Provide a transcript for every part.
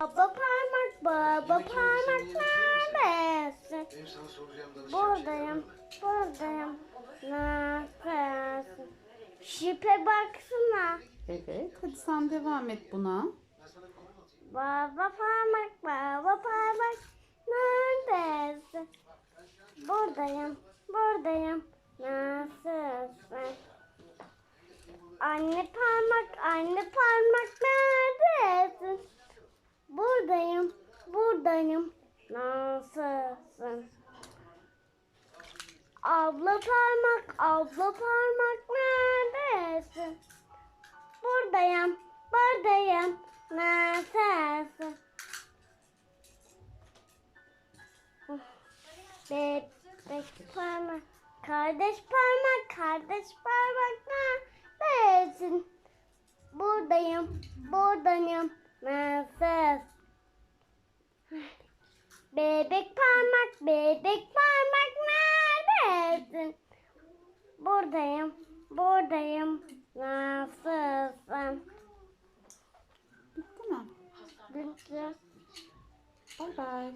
Baba parmak, baba parmak neredesin? Danışacağım Buradayım, buradayım. Neredesin? Şipe baksana. Evet. Hadi sen devam et buna. Baba parmak, baba parmak neredesin? Buradayım, buradayım. Nasılsın? Anne parmak, anne parmak neredesin? Buradayım, buradayım. Nasılsın? Abla parmak, abla parmak neredesin? Buradayım, buradayım. Nasılsın? Bebek parmak, kardeş parmak, kardeş parmak neredesin? Buradayım, buradayım. Nasılsın? Bebek parmak, bebek parmak neredesin? Buradayım, buradayım. Nasılsın? Bitti mi? Bitti. Bye bye.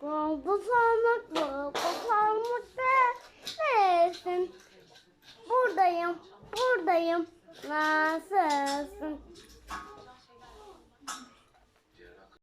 Bu parmak, bu parmak neredesin? Buradayım, buradayım. Nasılsın?